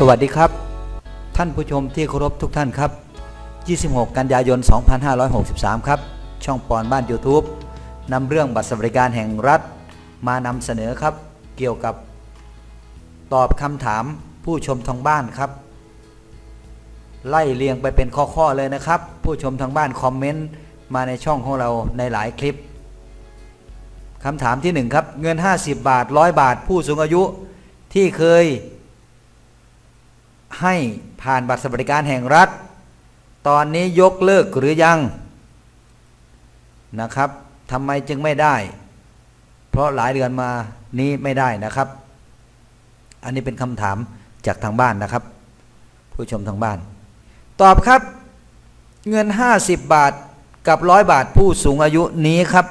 สวัสดีครับ ท่านผู้ชมที่เคารพทุกท่านครับ 26 กันยายน 2563 ครับ ช่องปอนบ้าน YouTube นำเรื่องบัตรสวัสดิการแห่งรัฐ มานำเสนอครับ เกี่ยวกับ ตอบคำถามผู้ชมทางบ้านครับ ไล่เรียงไปเป็นข้อๆเลยนะครับ ผู้ชมทางบ้านคอมเมนต์มาในช่องของเราในหลายคลิปคำถามที่หนึ่งครับ เงิน 50 บาท 100 บาท ผู้สูงอายุที่เคย ให้ผ่านบัตรสวัสดิการแห่งรัฐ ตอนนี้ยกเลิกหรือยังนะครับทำไมจึงไม่ได้ เพราะหลายเดือนมานี้ไม่ได้นะครับ อันนี้เป็นคำถามจากทางบ้านนะครับ ผู้ชมทางบ้าน ตอบครับ เงิน 50 บาทกับร้อยบาทผู้สูงอายุนี้ครับ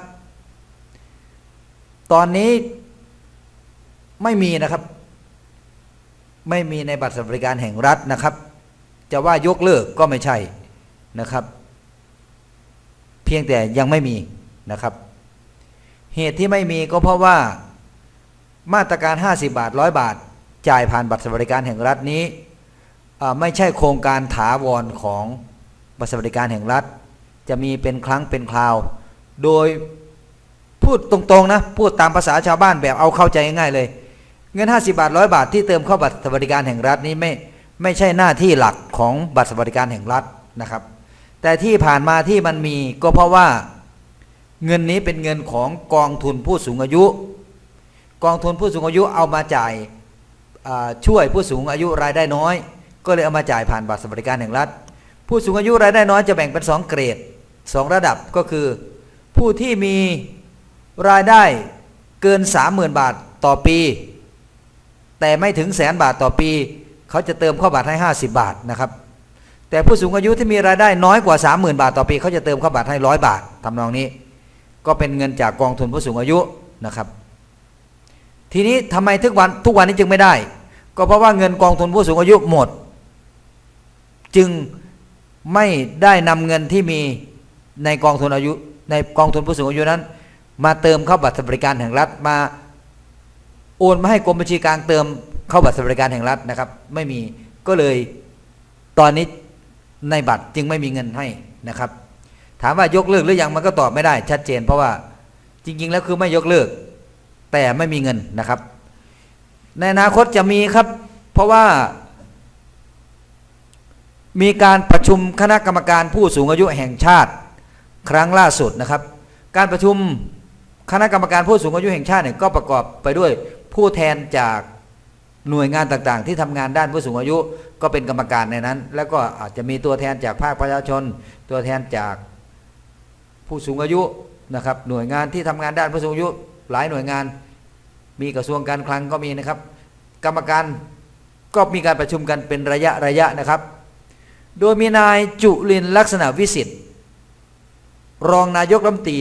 ตอนนี้ไม่มีนะครับ ไม่มีในบัตรสวัสดิการแห่งรัฐนะครับ จะว่ายกเลิกก็ไม่ใช่นะครับ เพียงแต่ยังไม่มีนะครับ เหตุที่ไม่มีก็เพราะว่ามาตรการ 50 บาท 100 บาท จ่ายผ่านบัตรสวัสดิการแห่งรัฐนี้ไม่ใช่โครงการถาวรของบัตรสวัสดิการแห่งรัฐ จะมีเป็นครั้งเป็นคราว โดยพูดตรงๆนะ พูดตามภาษาชาวบ้านแบบเอาเข้าใจง่ายๆเลย เงิน 50 บาท100บาทที่เติมเข้าบัตรสวัสดิการแห่งรัฐนี้ไม่ไม่ใช่หน้าที่หลักของบัตรสวัสดิการแห่งรัฐนะครับ แต่ที่ผ่านมาที่มันมีก็เพราะว่าเงินนี้เป็นเงินของกองทุนผู้สูงอายุ กองทุนผู้สูงอายุเอามาจ่ายช่วยผู้สูงอายุรายได้น้อย ก็เลยเอามาจ่ายผ่านบัตรสวัสดิการแห่งรัฐ ผู้สูงอายุรายได้น้อยจะแบ่งเป็น 2 เกรด 2 ระดับก็คือ ผู้ที่มีรายได้เกิน 30,000 บาทต่อปี แต่ไม่ถึงแสนบาทต่อปี เขาจะเติมข้าบัตรให้ 50 บาทนะครับ แต่ผู้สูงอายุที่มีรายได้น้อยกว่า 30,000 บาทต่อปี เขาจะเติมข้าบัตรให้ร้อยบาททำนองนี้ ก็เป็นเงินจากกองทุนผู้สูงอายุนะครับ ทีนี้ทำไมทุกวันทุกวันนี้จึงไม่ได้ ก็เพราะว่าเงินกองทุนผู้สูงอายุหมด จึงไม่ได้นำเงินที่มีในกองทุนอายุในกองทุนผู้สูงอายุนั้น มาเติมเข้าบัตรสวัสดิการแห่งรัฐมา โอนมาให้กรมบัญชีกลางเติมเข้าบัตรสวัสดิการแห่งรัฐนะครับ ไม่มีก็เลยตอนนี้ในบัตรจึงไม่มีเงินให้นะครับ ถามว่ายกเลิกหรือยังมันก็ตอบไม่ได้ ชัดเจน เพราะว่าจริง ๆ แล้วคือไม่ยกเลิก แต่ไม่มีเงินนะครับ ในอนาคตจะมีครับ เพราะว่า มีการประชุมคณะกรรมการผู้สูงอายุแห่งชาติ ครั้งล่าสุดนะครับ การประชุมคณะกรรมการผู้สูงอายุแห่งชาติเนี่ยก็ประกอบไปด้วย ผู้แทนจากหน่วยงานต่างๆ ที่ทำงานด้านผู้สูงอายุก็เป็นกรรมการในนั้น แล้วก็อาจจะมีตัวแทนจากภาคประชาชน ตัวแทนจากผู้สูงอายุนะครับหน่วยงานที่ทำงานด้านผู้สูงอายุหลายหน่วยงาน มีกระทรวงการคลังก็มีนะครับ กรรมการก็มีการประชุมกันเป็นระยะระยะนะครับ โดยมีนายจุลินลักษณะวิสิทธิ์รองนายกรัฐมนตรี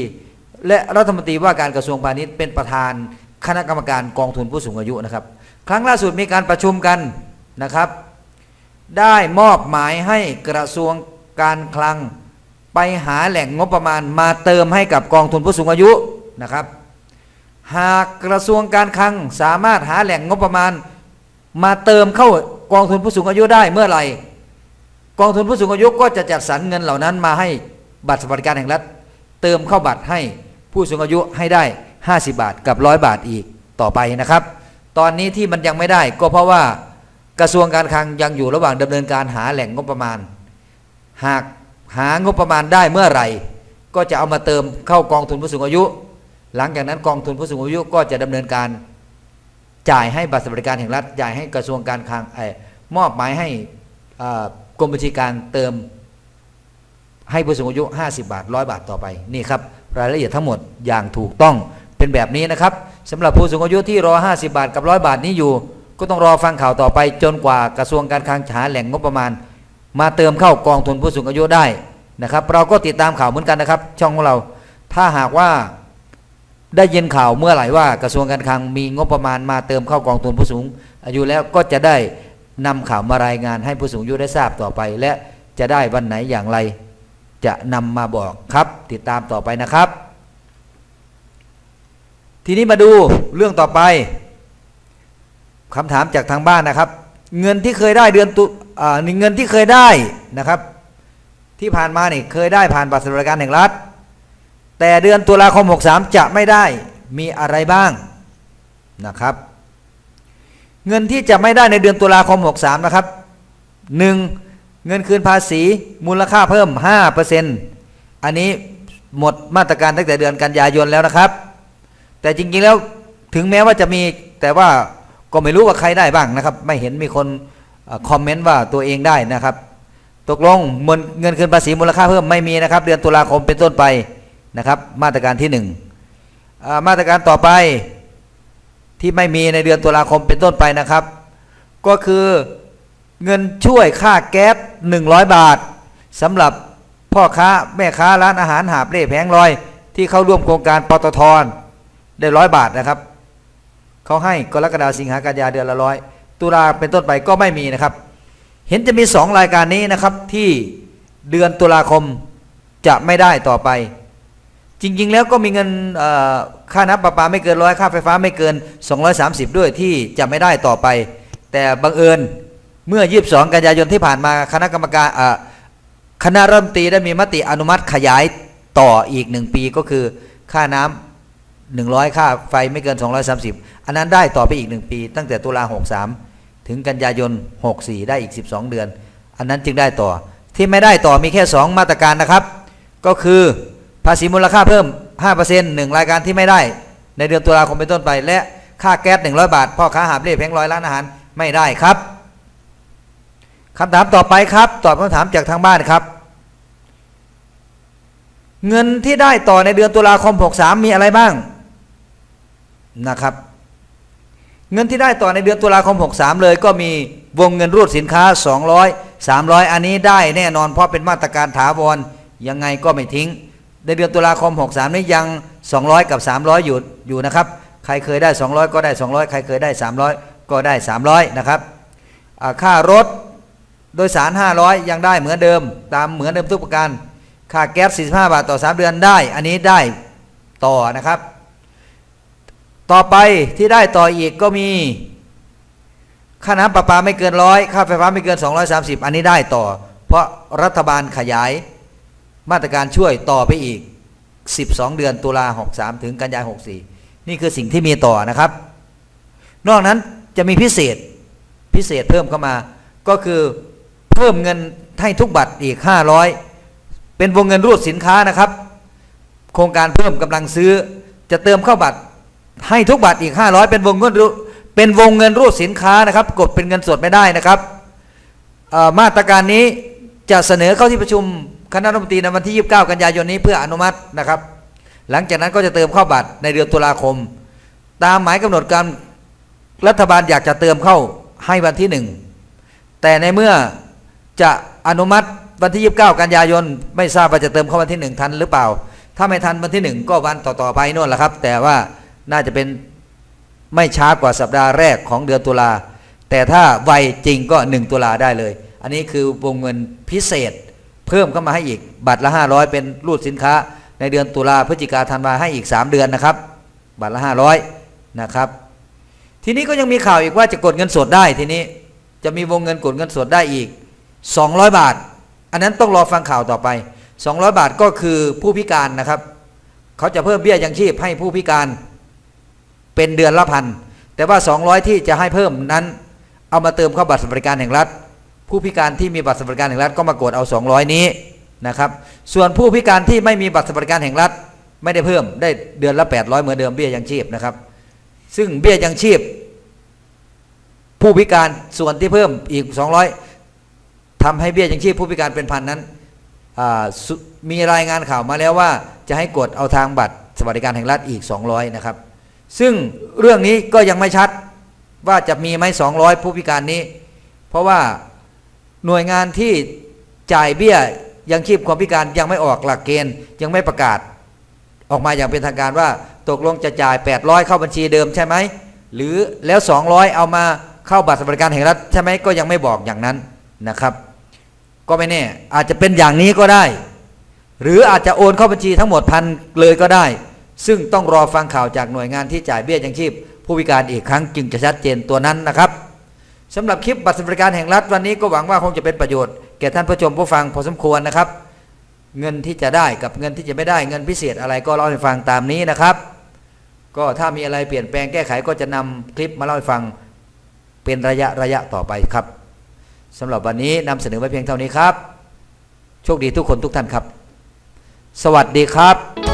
และรัฐมนตรีว่าการกระทรวงพาณิชย์เป็นประธาน คณะกรรมการกองทุนผู้สูงอายุนะครับ ครั้งล่าสุดมีการประชุมกันนะครับ ได้มอบหมายให้กระทรวงการคลังไปหาแหล่งงบประมาณมาเติมให้กับกองทุนผู้สูงอายุนะครับ หากกระทรวงการคลังสามารถหาแหล่งงบประมาณ มาเติมเข้ากองทุนผู้สูงอายุได้เมื่อไหร่ กองทุนผู้สูงอายุก็จะจัดสรรเงินเหล่านั้นมาให้บัตรสวัสดิการแห่งรัฐ เติมเข้าบัตรให้ผู้สูงอายุให้ได้ 50 บาทกับร้อยบาทอีกต่อไปนะครับ ตอนนี้ที่มันยังไม่ได้ก็เพราะว่ากระทรวงการคลังยังอยู่ระหว่างดำเนินการหาแหล่งงบประมาณ หากหางบประมาณได้เมื่อไหร่ ก็จะเอามาเติมเข้ากองทุนผู้สูงอายุ หลังจากนั้นกองทุนผู้สูงอายุก็จะดำเนินการจ่ายให้บัตรสวัสดิการแห่งรัฐจ่ายให้กระทรวงการคลังอมอบหมายให้กรมบัญชีการเติมให้ผู้สูงอายุ 50 บาท 100 บาทต่อไป นี่ครับ รายละเอียดทั้งหมดอย่างถูกต้อง เป็นแบบนี้นะครับสำหรับผู้สูงอายุที่รอ 50 บาทกับ 100 บาทนี้อยู่ ก็ต้องรอฟังข่าวต่อไปจนกว่ากระทรวงการคลังหาแหล่งงบประมาณ มาเติมเข้ากองทุนผู้สูงอายุได้นะครับ เราก็ติดตามข่าวเหมือนกันนะครับ ช่องของเรา ถ้าหากว่าได้ยินข่าวเมื่อไหร่ว่ากระทรวงการคลังมีงบประมาณมาเติมเข้ากองทุนผู้สูง อายุแล้วก็จะได้นำข่าวมารายงานให้ผู้สูงอายุได้ทราบต่อไป และจะได้วันไหนอย่างไร จะนำมาบอกครับ ติดตามต่อไปนะครับ ทีนี้มาดูเรื่องต่อไปคำถามจากทางบ้านนะครับ เงินที่เคยได้เดือนตุอ่าเงินที่เคยได้นะครับ ที่ผ่านมานี่เคยได้ผ่านบัตรสวัสดิการแห่งรัฐ แต่เดือนตุลาคม 63 จะไม่ได้มีอะไรบ้างนะครับ เงินที่จะไม่ได้ในเดือนตุลาคม 63 นะครับ 1. เงินคืนภาษีมูลค่าเพิ่ม 5%อันนี้หมดมาตรการตั้งแต่เดือนกันยายนแล้วนะครับ แต่จริงๆแล้วถึงแม้ว่าจะมีแต่ว่าก็ไม่รู้ว่าใครได้บ้างนะครับ ไม่เห็นมีคนอคอมเมนต์ว่าตัวเองได้นะครับ ตกลงเงินคืนภาษีมูลค่าเพิ่มไม่มีนะครับ เดือนตุลาคมเป็นต้นไปนะครับ มาตรการที่หนึ่งมาตรการต่อไปที่ไม่มีในเดือนตุลาคมเป็นต้นไปนะครับ ก็คือเงินช่วยค่าแก๊ส100 บาทสำหรับพ่อค้าแม่ค้าร้านอาหารหาบเร่แผงลอย ที่เข้าร่วมโครงการปตท ได้ร้อยบาทนะครับเขาให้กรกฎาคมสิงหากันยาเดือนละร้อยตุลาเป็นต้นไปก็ไม่มีนะครับ เห็นจะมีสองรายการนี้นะครับที่เดือนตุลาคมจะไม่ได้ต่อไป จริง ๆ แล้วก็มีเงินค่าน้ำประปาไม่เกินร้อยค่าไฟฟ้าไม่เกิน 230 ด้วยที่จะไม่ได้ต่อไป แต่บังเอิญเมื่อ 22 กันยายนที่ผ่านมาคณะกรรมการคณะรัฐมนตรีได้มีมติอนุมัติขยายต่ออีกหนึ่งปีก็คือค่าน้ำ 100 ค่าไฟไม่เกิน 230 อันนั้นได้ต่อไปอีก 1 ปี ตั้งแต่ตุลา63 ถึงกันยายน 64 ได้อีก 12 เดือน อันนั้นจึงได้ต่อ ที่ไม่ได้ต่อมีแค่ 2 มาตรการนะครับ ก็คือภาษีมูลค่าเพิ่ม5%หนึ่งรายการที่ไม่ได้ ในเดือนตุลาคมเป็นต้นไป และค่าแก๊ส 100 บาท พ่อค้าหาบเร่แผงร้อยร้านอาหารไม่ได้ครับคำถามต่อไปครับ ตอบคำถามจากทางบ้านครับ เงินที่ได้ต่อในเดือนตุลาคม 63 มีอะไรบ้าง นะครับ เงินที่ได้ต่อในเดือนตุลาคม 63 เลยก็มีวงเงินรูดสินค้า 200 300 อันนี้ได้แน่นอนเพราะเป็นมาตรการถาวรยังไงก็ไม่ทิ้ง ในเดือนตุลาคม 63 นี้ยัง 200 กับ 300 อยู่อยู่นะครับ ใครเคยได้ 200 ก็ได้ 200 ใครเคยได้ 300 ก็ได้ 300 นะครับค่ารถโดยสาร 500 ยังได้เหมือนเดิม ตามเหมือนเดิมทุกประการ ค่าแก๊ส 45 บาทต่อ 3 เดือนได้ อันนี้ได้ต่อนะครับ ต่อไปที่ได้ต่ออีกก็มี ค่าน้ำประปาไม่เกินร้อยค่าไฟฟ้าไม่เกิน 230 อันนี้ได้ต่อ เพราะรัฐบาลขยายมาตรการช่วยต่อไปอีก 12 เดือนตุลา63 ถึงกันยายน64 นี่คือสิ่งที่มีต่อนะครับ นอกนั้นจะมีพิเศษพิเศษเพิ่มเข้ามา ก็คือเพิ่มเงินให้ทุกบัตรอีก 500 เป็นวงเงินรูดสินค้านะครับ โครงการเพิ่มกำลังซื้อจะเติมเข้าบัตร ให้ทุกบัตรอีก 500 เป็นวงเงินรูเป็นวงเงินรูดสินค้านะครับกดเป็นเงินสดไม่ได้นะครับมาตรการนี้จะเสนอเข้าที่ประชุมคณะรัฐมนตรีในวันที่ 29 กันยายนนี้เพื่ออนุมัตินะครับ หลังจากนั้นก็จะเติมเข้าบัตรในเดือนตุลาคม ตามหมายกำหนดการรัฐบาลอยากจะเติมเข้าให้วันที่หนึ่งแต่ในเมื่อจะอนุมัติวันที่ 29 กันยายน ไม่ทราบว่าจะเติมเข้าวันที่หนึ่งทันหรือเปล่า ถ้าไม่ทันวันที่หนึ่งก็วันต่อๆไปนู่นแหละครับ แต่ว่า น่าจะเป็นไม่ช้ากว่าสัปดาห์แรกของเดือนตุลา แต่ถ้าไวจริงก็ 1 ตุลาได้เลย อันนี้คือวงเงินพิเศษ เพิ่มเข้ามาให้อีก บัตรละ 500 เป็นรูดสินค้า ในเดือนตุลาพฤศจิกาธันวาให้อีก 3 เดือนนะครับ บัตรละ 500 นะครับ ทีนี้ก็ยังมีข่าวอีกว่าจะกดเงินสดได้ทีนี้จะมีวงเงินกดเงินสดได้อีก 200 บาท อันนั้นต้องรอฟังข่าวต่อไป 200 บาทก็คือผู้พิการนะครับ เขาจะเพิ่มเบี้ยยังชีพให้ผู้พิการ เป็นเดือนละพันแต่ว่า 200 ที่จะให้เพิ่มนั้น เอามาเติมเข้าบัตรสวัสดิการแห่งรัฐ ผู้พิการที่มีบัตรสวัสดิการแห่งรัฐก็มากดเอา 200 นี้นะครับ ส่วนผู้พิการที่ไม่มีบัตรสวัสดิการแห่งรัฐ ไม่ได้เพิ่มได้เดือนละ 800 เหมือนเดิมเบี้ยยังชีพนะครับ ซึ่งเบี้ยยังชีพ ผู้พิการส่วนที่เพิ่มอีก 200ทำให้เบี้ยยังชีพผู้พิการเป็นพันนั้นมีรายงานข่าวมาแล้วว่าจะให้กดเอาทางบัตรสวัสดิการแห่งรัฐอีก 200 นะครับ ซึ่งเรื่องนี้ก็ยังไม่ชัดว่าจะมีไหม200 ผู้พิการนี้ เพราะว่าหน่วยงานที่จ่ายเบี้ยยังชีพความพิการยังไม่ออกหลักเกณฑ์ยังไม่ประกาศ ออกมาอย่างเป็นทางการว่าตกลงจะจ่าย 800 เข้าบัญชีเดิมใช่ไหมหรือแล้ว 200 เอามาเข้าบัตรสวัสดิการแห่งรัฐใช่ไหมก็ยังไม่บอกอย่างนั้นนะครับ ก็ไม่แน่อาจจะเป็นอย่างนี้ก็ได้ หรืออาจจะโอนเข้าบัญชีทั้งหมดพันเลยก็ได้ ซึ่งต้องรอฟังข่าวจากหน่วยงานที่จ่ายเบี้ยยังชีพ ผู้พิการอีกครั้งจึงจะชัดเจนตัวนั้นนะครับสำหรับคลิปบัตรสวัสดิการแห่งรัฐวันนี้ก็หวังว่าคงจะเป็นประโยชน์แก่ท่านผู้ชมผู้ฟังพอสมควรนะครับ เงินที่จะได้กับเงินที่จะไม่ได้เงินพิเศษอะไรก็เล่าให้ฟังตามนี้นะครับ ก็ถ้ามีอะไรเปลี่ยนแปลงแก้ไขก็จะนำคลิปมาเล่าให้ฟังเป็นระยะระยะต่อไปครับสำหรับวันนี้นำเสนอไว้เพียงเท่านี้ครับ โชคดีทุกคนทุกท่านครับ สวัสดีครับ